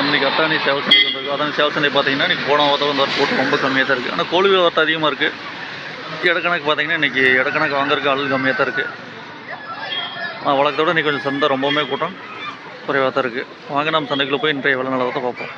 நம்ம இன்றைக்கி அத்தானி சேவல் சந்தை வந்திருக்கு. அதானி சேவல் சந்தை பார்த்தீங்கன்னா இன்றைக்கி போன வாரத்தில் வந்து கூட்டம் ரொம்ப கம்மியாக தான் இருக்குது ஆனால் கோழி வரத்து அதிகமாக இருக்குது இடக்கணக்கு பார்த்தீங்கன்னா இன்றைக்கி இடக்கணக்கு வாங்குறதுக்கு ஆள் கம்மியாக தான் இருக்குது ஆனால் வழக்கத்தை விட இன்றைக்கி கொஞ்சம் சந்தை ரொம்பவுமே கூட்டம் குறைவாக தான் இருக்குது வாங்க நம்ம சந்தைக்குள்ளே போய் இன்றைய விலை நிலவரத்தை பார்ப்போம்.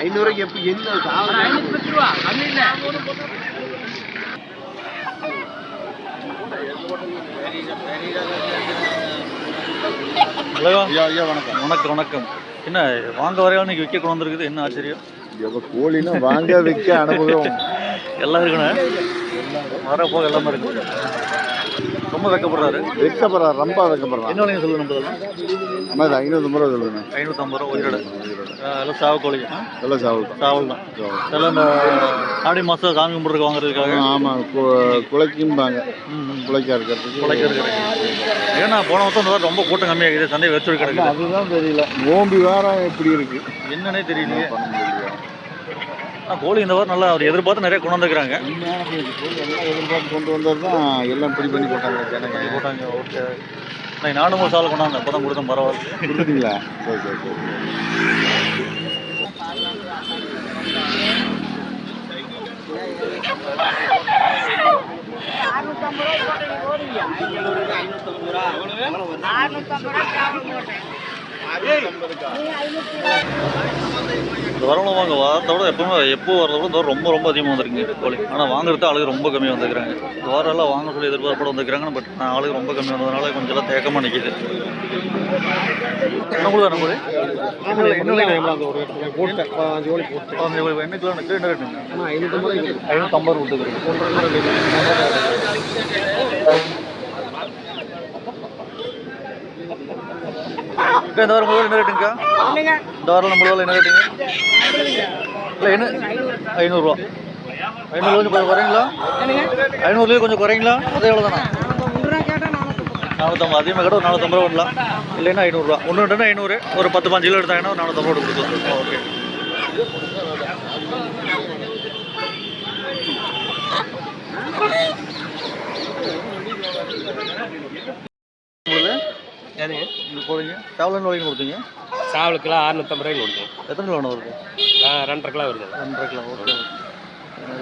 ஐநூறுக்கு எப்படி என்ன ஹலோ. ஐயா ஐயா வணக்கம். வணக்கம் வணக்கம். என்ன வாங்க வரையாலும் இன்றைக்கி விற்க கொண்டு வந்திருக்குது. என்ன ஆச்சரியம்? எப்போ கோழினா வாங்க விற்க அனுபவம். எல்லாம் இருக்குண்ணே வர போக எல்லாமே இருக்கு. ரொம்ப வைக்கப்படுறாரு. வெக்கப்படுறா ரொம்ப வெக்கப்படுறான் என்ன விலைங்க சொல்லுங்க நம்ம இது ஐநூற்றம்பது ரூபா சொல்லுங்க. ஐநூற்றம்பது ரூபா உயிரோட எல்லாம் சாவக்கோழி. எல்லாம் சாவல் தான். சாவல். தான் இதெல்லாம் இந்த ஆடி மாதம் சாமி கும்பிட்றதுக்கு வாங்குறதுக்காக. ஆமாம் குலைக்கும்பாங்க. ம் ம். குலைக்கா இருக்கிறதுக்கு. குலைக்க இருக்கிறேன் ஏன்னா போன வருஷம் வாரம் ரொம்ப கூட்டம் கம்மியாகுது. சந்தை வச்சு கிடக்குது. அதுதான் தெரியல. நோம்பி வாரம் எப்படி இருக்கு? என்னன்னே தெரியலையே. ஆனால் கோழி இந்த வாரம் நல்லா அவர் எதிர்பார்த்து நிறைய கொண்டு உண்மையான பேச்சு. எல்லாம் எதிர்பார்த்து கொண்டு வந்தது தான் எல்லாம் பிடி பண்ணி போட்டாங்க. ஜனங்க போட்டாங்க ஓகே. நான் நானும் ஒரு சால் கொண்டாங்க அப்போ தான் கொடுத்தேன் பரவாயில்ல. கொடுத்தீங்களா? சரி சரி சரி. இந்த வரவங்க வாங்க வாரத்தோட எப்பவுமே எப்போ வரத விட இந்த ரொம்ப ரொம்ப அதிகமாக வந்திருக்குங்க கோழி. ஆனால் வாங்குறது ஆளுங்க ரொம்ப கம்மியாக வந்துக்கிறாங்க இந்த வாரம் எல்லாம் வாங்க சொல்லி எதிர்பார்ப்போட வந்துக்கிறாங்க பட் ஆளுங்க ரொம்ப கம்மியாக வந்ததுனால கொஞ்சம் எல்லாம் தேக்கமாக நிற்கிது என்ன கூட நம்ம என்ன கிலோ என்ன ரேட்டுங்க? ஐநூற்றம்பது கொடுத்துக்கிறேன் அக்கா, இந்த வாரம் முதல்ல என்ன ரேட்டுங்கக்கா? இந்த வாரம் முதல்ல என்ன ரேட்டுங்க? இல்லை என்ன? ஐநூறுரூவா. ஐநூறு கொஞ்சம் கொஞ்சம் குறைங்களா? ஐநூறுலேயே கொஞ்சம் குறைங்களா? அதே எவ்வளோ தானா நானூற்றம்பது அதிகமாக கடை ஒரு நானூற்றம்பது ரூபா வரலாம் இல்லைன்னா ஐநூறுரூவா. ஒன்று ரெண்டுனா ஐநூறு. ஒரு பத்து பாஞ்சு கிலோ எடுத்தாங்கன்னா ஒரு நானூற்றம்பது ரூபா கொடுக்கலாம். ஓகே. உங்களுக்கு இந்த கோழிங்க. சேவலன் கோழிங்க கொடுத்தீங்க. சாவல் கிலோ அறுநூத்தம்பது ரூபாய்க்கு கொடுத்து எத்தனை கிலோ வருது ரெண்டரை கிலோ வருது. ரெண்டரை கிலோ ஓகே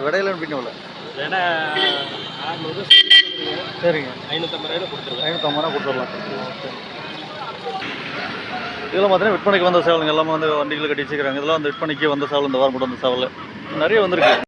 விடையில பின்ன எவ்வளோ வேணா அறுநூறு சரிங்க. ஐநூற்றம்பது ரூபாய்க்கு கொடுத்துருவேன். ஐநூற்றம்பது ரூபா கொடுத்துடலாம். ஓகே. இதெல்லாம் பார்த்தீங்கன்னா விற்பனைக்கு வந்த சேவலுங்க. எல்லாமே வந்து வண்டிகளை கட்டி வச்சுக்கிறாங்க. இதெல்லாம் வந்து விற்பனைக்கு வந்த சேவல் இந்த வாரம் கூட வந்த சேவல். நிறைய வந்திருக்கு.